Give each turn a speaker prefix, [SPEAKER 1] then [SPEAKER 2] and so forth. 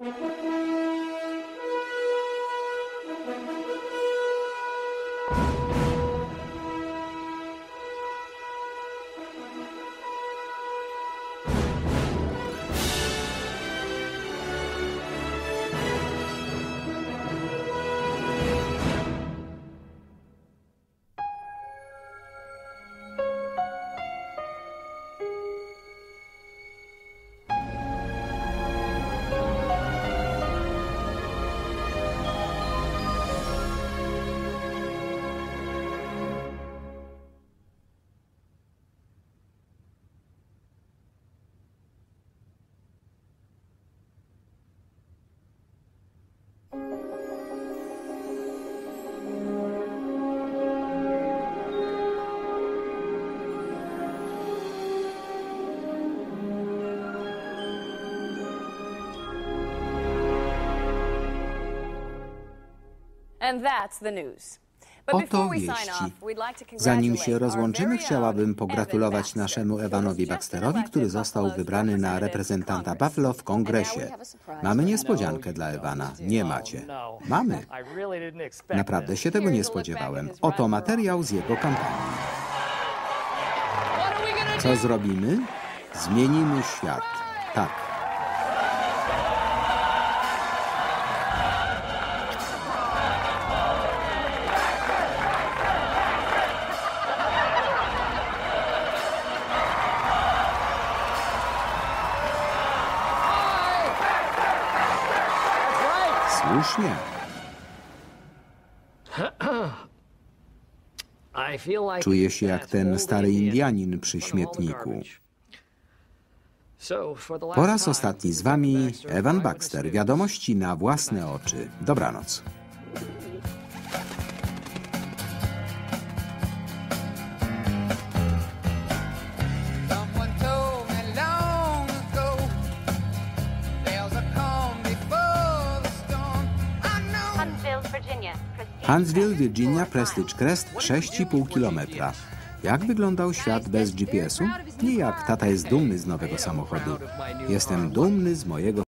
[SPEAKER 1] Thank you.
[SPEAKER 2] Oto
[SPEAKER 1] before we sign
[SPEAKER 2] wieści.
[SPEAKER 1] off, we'd like to
[SPEAKER 2] Zanim się rozłączymy, chciałabym pogratulować naszemu Evanowi Baxterowi, który został wybrany na reprezentanta. Buffalo w kongresie.
[SPEAKER 1] now we have a surprise
[SPEAKER 2] Mamy niespodziankę dla Ewana. Nie macie. Mamy. Naprawdę się tego nie spodziewałem. Oto materiał z jego kampanii. Co zrobimy? Zmienimy świat. Tak. Słusznie. Czuję się jak ten stary
[SPEAKER 3] Indian
[SPEAKER 2] Indianin przy śmietniku. Po raz ostatni z wami Evan Baxter. Wiadomości na własne oczy. Dobranoc.
[SPEAKER 4] Huntsville, Virginia. Prestige Crest,
[SPEAKER 2] Virginia,
[SPEAKER 4] four
[SPEAKER 2] Prestige
[SPEAKER 4] miles.
[SPEAKER 2] Crest, 6,5 kilometra. Jak wyglądał świat bez GPS-u? Nie jak tata jest dumny z nowego samochodu. Jestem dumny z mojego